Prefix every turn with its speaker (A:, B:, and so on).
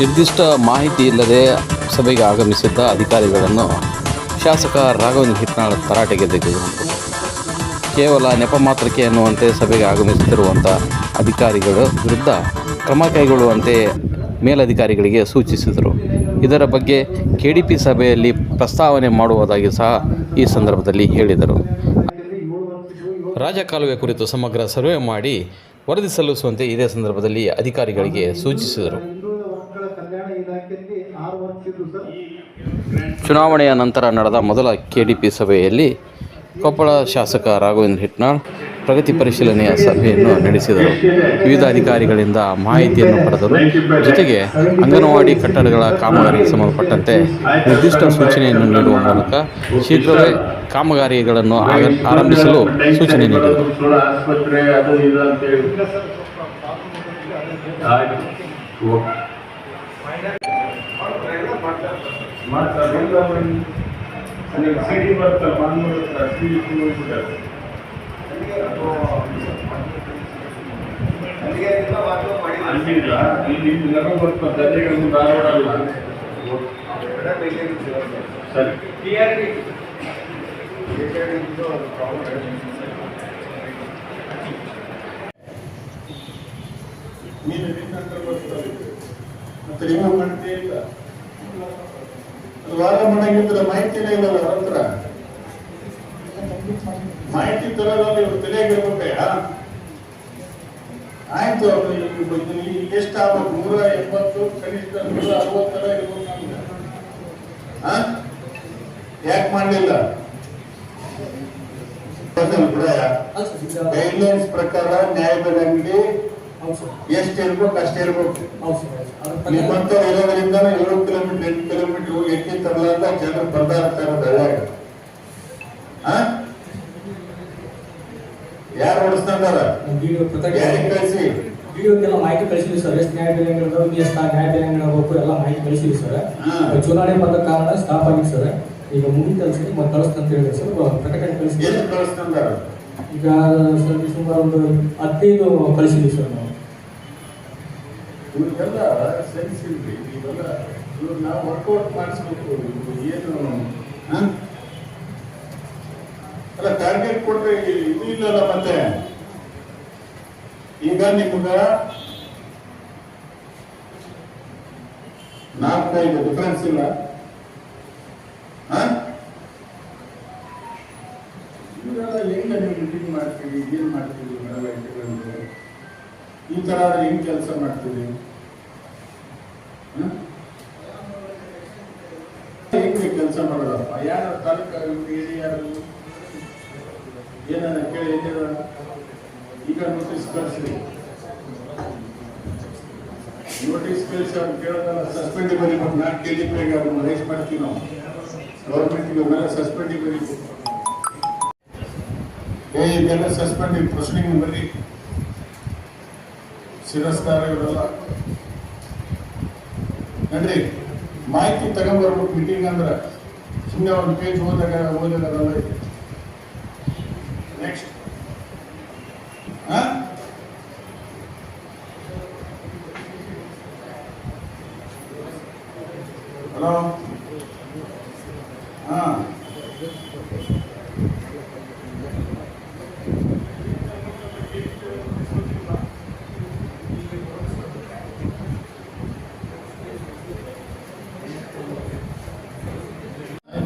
A: ನಿರ್ದಿಷ್ಟ ಮಾಹಿತಿ ಇಲ್ಲದೆ ಸಭೆಗೆ ಆಗಮಿಸಿದ್ದ ಅಧಿಕಾರಿಗಳನ್ನು ಶಾಸಕ ರಾಘವೇಂದ್ರ ಹಿಟ್ನಾಳ್ ತರಾಟೆಗೆ ತೆಗೆದುಕೊಂಡರು. ಕೇವಲ ನೆಪ ಮಾತ್ರಕ್ಕೆ ಎನ್ನುವಂತೆ ಸಭೆಗೆ ಆಗಮಿಸುತ್ತಿರುವಂಥ ಅಧಿಕಾರಿಗಳ ವಿರುದ್ಧ ಕ್ರಮ ಕೈಗೊಳ್ಳುವಂತೆ ಮೇಲಧಿಕಾರಿಗಳಿಗೆ ಸೂಚಿಸಿದರು. ಇದರ ಬಗ್ಗೆ ಕೆ ಡಿ ಪಿ ಸಭೆಯಲ್ಲಿ ಪ್ರಸ್ತಾವನೆ ಮಾಡುವುದಾಗಿ ಸಹ ಈ ಸಂದರ್ಭದಲ್ಲಿ ಹೇಳಿದರು. ರಾಜಕಾಲುವೆ ಕುರಿತು ಸಮಗ್ರ ಸರ್ವೆ ಮಾಡಿ ವರದಿ ಸಲ್ಲಿಸುವಂತೆ ಇದೇ ಸಂದರ್ಭದಲ್ಲಿ ಅಧಿಕಾರಿಗಳಿಗೆ ಸೂಚಿಸಿದರು. ಚುನಾವಣೆಯ ನಂತರ ನಡೆದ ಮೊದಲ ಕೆಡಿಪಿ ಸಭೆಯಲ್ಲಿ ಕೊಪ್ಪಳ ಶಾಸಕ ರಾಘವೇಂದ್ರ ಹಿಟ್ನಾಳ್ ಪ್ರಗತಿ ಪರಿಶೀಲನೆಯ ಸಭೆಯನ್ನು ನಡೆಸಿದರು. ವಿವಿಧ ಅಧಿಕಾರಿಗಳಿಂದ ಮಾಹಿತಿಯನ್ನು ಪಡೆದರು. ಜೊತೆಗೆ ಅಂಗನವಾಡಿ ಕಟ್ಟಡಗಳ ಕಾಮಗಾರಿಗೆ ಸಂಬಂಧಪಟ್ಟಂತೆ ನಿರ್ದಿಷ್ಟ ಸೂಚನೆಯನ್ನು ನೀಡುವ ಮೂಲಕ ಶೀಘ್ರವೇ ಕಾಮಗಾರಿಗಳನ್ನು ಆಗ- ಆರಂಭಿಸಲು ಸೂಚನೆ ನೀಡಿದರು.
B: ಇಲ್ಲ ಬನ್ನಿ. ಅಲ್ಲಿ ಸಿಡಿ ಬರ್ತಲ್ಲ ಮಾನ್ಮೂಲ ಹತ್ರ, ಸಿಡಿ ತುಂಬಿಬಿಟ್ಟಾರೆ. ಅಲ್ಲಿಲ್ಲ ಇಲ್ಲಿ ಇಲ್ಲಿ ನಮಗೆ ಬರ್ತದೆ ದಂಡೆಗಳು ಧಾರವಾಡ ಅಲ್ಲ ಸರಿ ನೀನು ನಿನ್ನಂತರ ಬರ್ತಾರೆ ಮತ್ತೆ ನೀವು ಮಾಡ್ತೇ ಇಲ್ಲ ವಾದ ಮಾಡಂಗಿದ್ರೆ ಮಾಹಿತಿನೇ ಇಲ್ಲಲ್ಲ ಅವ್ರ ಹತ್ರ? ಮಾಹಿತಿ ತರೋದಲ್ಲ ಇವ್ರು ತಲೆಯಾಗಿರ್ಬೇಕಯ್ಯ ಆಯ್ತು ಅವ್ರು ಎಷ್ಟು ಆಗ್ಬೇಕು? ನೂರ ಎಂಬತ್ತು ಕನಿಷ್ಠ ನೂರ ಅರವತ್ತರ ಇರ್ಬೇಕು ನಮ್ಗೆ. ಯಾಕೆ ಮಾಡಲಿಲ್ಲ? ಗೈಡ್ಲೈನ್ಸ್ ಪ್ರಕಾರ ನ್ಯಾಯಬೆಲೆ ಅಂಗಡಿ ಎಷ್ಟು ಇರ್ಬೇಕು ಅಷ್ಟೇ ಇರ್ಬೇಕು. ನಿಮ್ಮಂತ ಇರೋದ್ರಿಂದ ತರಲಾರ್ದ ಜನರು ಬರ್ತಾ ಇರ್ತಾರೆ ಬೆಳ್ಳಾಗ ಯಾರು ಓಡಿಸ್ತಾರ ಯಾರಿಗೆ ಕಳಿಸಿ?
C: ವಿಡಿಯೋಕ್ಕೆಲ್ಲ ಮಾಹಿತಿ ಕಳಿಸಿದ್ವಿ ಸರ್. ಎಷ್ಟು ನ್ಯಾಯಬೆಲೆಗಳು ಎಷ್ಟು ಎಲ್ಲ ಮಾಹಿತಿ ಕಳಿಸಿದ್ವಿ ಸರ್. ಚುನಾವಣೆ ಬಂದ ಕಾರಣ ಸ್ಟಾಪ್ ಆಗಿದೆ ಸರ್. ಈಗ ಮುಂದಿನ ಕೆಲಸಕ್ಕೆ ಮತ್ತೆ ಕಳಿಸ್ತಂತ ಹೇಳಿದ್ರೆ ಸರ್. ಪ್ರಕಟಣೆ
B: ಕಳಿಸಿ
C: ಈಗ ಸರ್ ಸುಮಾರು ಒಂದು ಹದಿನೈದು ಕಳಿಸಿದ್ವಿ ಸರ್ ನಾವು.
B: ಇವೆಲ್ಲ ಸೆನ್ಸ್ ಇಲ್ರಿ ಇವೆಲ್ಲ ಇವ್ರು ನಾವು ವರ್ಕೌಟ್ ಮಾಡಿಸ್ಬೇಕು. ಏನು? ಅಲ್ಲ ಟಾರ್ಗೆಟ್ ಕೊಟ್ಟರೆ ಇದು ಇಲ್ಲಲ್ಲ ಮತ್ತೆ? ಈಗ ನಿಮ್ಗ ನಾಲ್ಕೈದು ಡಿಫರೆನ್ಸ್ ಇಲ್ಲ. ಹ? ಇವೆಲ್ಲ ಹೆಂಗ ನೀವು ಮೀಟಿಂಗ್ ಮಾಡ್ತೀವಿ ಏನ್ ಮಾಡ್ತೀವಿ ಈ ತರ ಆದ್ರೆ ಹೆಂಗ್ ಕೆಲಸ ಮಾಡ್ತೀವಿ ಹ? ಹೆಂಗೆ ಕೆಲಸ ಮಾಡೋದಪ್ಪ ಯಾರು ತಾಲೂಕು ಹೇಳಿ, ಯಾರು? ಏನನ್ನ ಕೇಳಿ ಎಲ್ಲಿದ ಈಗ ನೋಟಿಸ್ ಕಳಿಸಿ ನೋಟಿಸ್ ಕಳಿಸಿ, ಅವ್ರು ಕೇಳೋದಲ್ಲ ಸಸ್ಪೆಂಡ್ ಬರೀಬೇಕು ನಾಲ್ಕು ಕೆ ಜಿ ಪೇಗೆ ಅವ್ರನ್ನ ರೇಸ್ ಮಾಡ್ತೀವಿ ನಾವು. ಗೌರ್ಮೆಂಟ್ಗೆ ಮೇಲೆ ಸಸ್ಪೆಂಡ್ ಬರೀಬೇಕು ಏ ಇದೆಲ್ಲ ಸಸ್ಪೆಂಡ್ ಪ್ರೊಸೀಡಿಂಗ್ ಬರ್ರಿ. ಶಿರಸ್ಕಾರ ಇವರೆಲ್ಲ. ನಡ್ರಿ ಮಾಹಿತಿ ತಗೊಂಡ್ಬರ್ಬೇಕು ಮೀಟಿಂಗ್ ಅಂದ್ರೆ. ಸುಮ್ಮನೆ ಒಂದು ಪೇಜ್ ಓದಾಗ ಓದಾಗ ನೆಕ್ಸ್ಟ್ ಹಲೋ ಹಾ